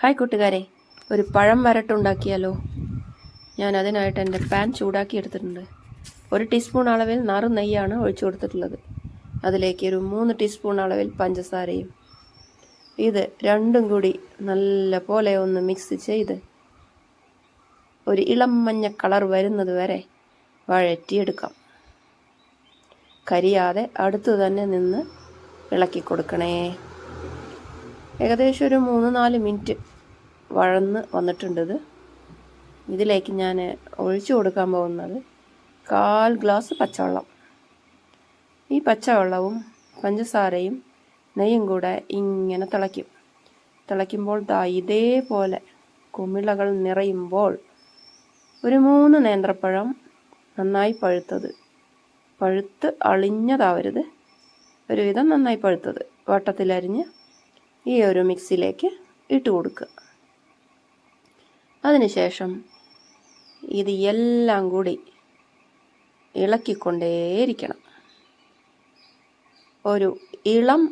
Hi കൂട്ടുകാരെ ഒരു പഴം വരട്ടുണ്ടാക്കിയാലോ ഞാൻ അതിനായിട്ട് എന്റെ പാൻ ചൂടാക്കി എടുത്തിട്ടുണ്ട്. ഒരു ടീസ്പൂൺ അളവിൽ നാറു നെയ്യാണ് ഒഴിച്ചു കൊടുത്തിട്ടുള്ളത്. അതിലേക്ക് ഒരു മൂന്ന് ടീസ്പൂൺ അളവിൽ പഞ്ചസാരയും ഇത് രണ്ടും കൂടി നല്ല പോലെ ഒന്ന് മിക്സ് ചെയ്ത് ഒരു ഇളം മഞ്ഞ കളർ വരുന്നത് വരെ വഴറ്റിയെടുക്കാം. കരിയാതെ അടുത്തു തന്നെ നിന്ന് ഇളക്കി കൊടുക്കണേ. ഏകദേശം ഒരു മൂന്ന് നാല് മിനിറ്റ് വഴന്ന് വന്നിട്ടുണ്ടത്. ഇതിലേക്ക് ഞാൻ ഒഴിച്ചു കൊടുക്കാൻ പോകുന്നത് കാൽ ഗ്ലാസ് പച്ചവെള്ളം. ഈ പച്ചവെള്ളവും പഞ്ചസാരയും നെയ്യും കൂടെ ഇങ്ങനെ തിളയ്ക്കും. തിളയ്ക്കുമ്പോൾ ദാ ഇതേപോലെ കുമിളകൾ നിറയുമ്പോൾ ഒരു മൂന്ന് നേന്ത്രപ്പഴം നന്നായി പഴുത്തത്. പഴുത്ത് അളിഞ്ഞതാവരുത്. ഒരുവിധം നന്നായി പഴുത്തത്. വട്ടത്തിലരിഞ്ഞ് ഈ ഒരു മിക്സിയിലേക്ക് ഇട്ട് കൊടുക്കുക. അതിനുശേഷം ഇത് എല്ലാം കൂടി ഇളക്കിക്കൊണ്ടേയിരിക്കണം. ഒരു ഇളം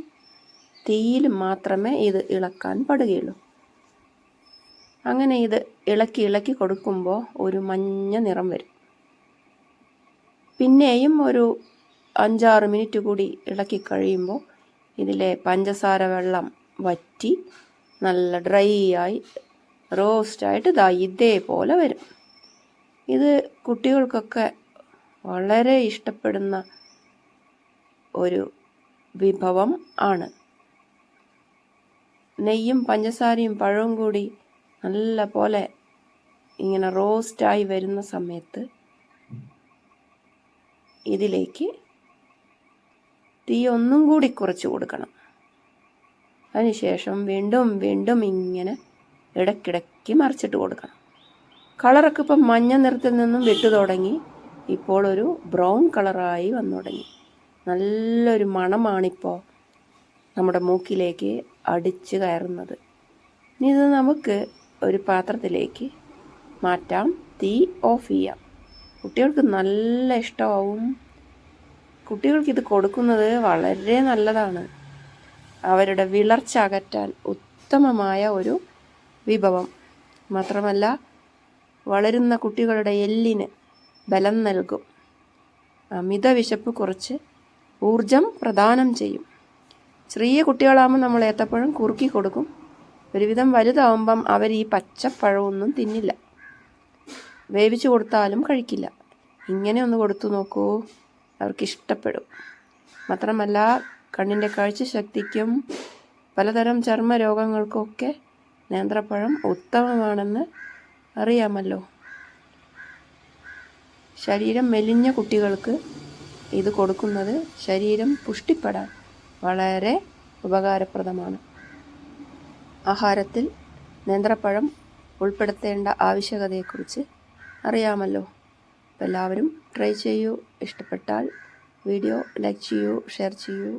തീയിൽ മാത്രമേ ഇത് ഇളക്കാൻ പാടുകയുള്ളൂ. അങ്ങനെ ഇത് ഇളക്കി ഇളക്കി കൊടുക്കുമ്പോൾ ഒരു മഞ്ഞ നിറം വരും. പിന്നെയും ഒരു അഞ്ചാറ് മിനിറ്റ് കൂടി ഇളക്കി കഴിയുമ്പോൾ ഇതിലെ പഞ്ചസാര വെള്ളം വറ്റി നല്ല ഡ്രൈ ആയി റോസ്റ്റായിട്ട് ഇതാ ഇതേപോലെ വരും. ഇത് കുട്ടികൾക്കൊക്കെ വളരെ ഇഷ്ടപ്പെടുന്ന ഒരു വിഭവം ആണ്. നെയ്യും പഞ്ചസാരയും പഴവും കൂടി നല്ല പോലെ ഇങ്ങനെ റോസ്റ്റായി വരുന്ന സമയത്ത് ഇതിലേക്ക് തീ ഒന്നും കൂടി കുറച്ച് കൊടുക്കണം. അതിനുശേഷം വീണ്ടും വീണ്ടും ഇങ്ങനെ ഇടയ്ക്കിടയ്ക്ക് മറിച്ചിട്ട് കൊടുക്കണം. കളറൊക്കെ ഇപ്പം മഞ്ഞ നിറത്തിൽ നിന്നും വിട്ടു തുടങ്ങി. ഇപ്പോൾ ഒരു ബ്രൗൺ കളറായി വന്നു തുടങ്ങി. നല്ലൊരു മണമാണിപ്പോൾ നമ്മുടെ മൂക്കിലേക്ക് അടിച്ച് കയറുന്നത്. ഇനി ഇത് നമുക്ക് ഒരു പാത്രത്തിലേക്ക് മാറ്റാം. തീ ഓഫ് ചെയ്യാം. കുട്ടികൾക്ക് നല്ല ഇഷ്ടമാവും. കുട്ടികൾക്ക് ഇത് കൊടുക്കുന്നത് വളരെ നല്ലതാണ്. അവരുടെ വിളർച്ച അകറ്റാൻ ഉത്തമമായ ഒരു വിഭവം. മാത്രമല്ല വളരുന്ന കുട്ടികളുടെ എല്ലിന് ബലം നൽകും. അമിത വിശപ്പ് കുറച്ച് ഊർജം പ്രദാനം ചെയ്യും. ചെറിയ കുട്ടികളാകുമ്പോൾ നമ്മൾ ഏത്തപ്പഴം കുറുക്കി കൊടുക്കും. ഒരുവിധം വലുതാവുമ്പം അവർ ഈ പച്ചപ്പഴമൊന്നും തിന്നില്ല. വേവിച്ച് കൊടുത്താലും കഴിക്കില്ല. ഇങ്ങനെ ഒന്ന് കൊടുത്തു നോക്കൂ. അവർക്ക് ഇഷ്ടപ്പെടും മാത്രമല്ല കണ്ണിന്റെ കാഴ്ചശക്തിക്കും പലതരം ചർമ്മ രോഗങ്ങൾക്കൊക്കെ നേന്ത്രപ്പഴം ഉത്തമമാണെന്ന് അറിയാമല്ലോ. ശരീരം മെലിഞ്ഞ കുട്ടികൾക്ക് ഇത് കൊടുക്കുന്നത് ശരീരം പുഷ്ടിപ്പെടാൻ വളരെ ഉപകാരപ്രദമാണ്. ആഹാരത്തിൽ നേന്ത്രപ്പഴം ഉൾപ്പെടുത്തേണ്ട ആവശ്യകതയെക്കുറിച്ച് അറിയാമല്ലോ. എല്ലാവരും ട്രൈ ചെയ്യൂ. ഇഷ്ടപ്പെട്ടാൽ വീഡിയോ ലൈക്ക് ചെയ്യൂ ഷെയർ ചെയ്യൂ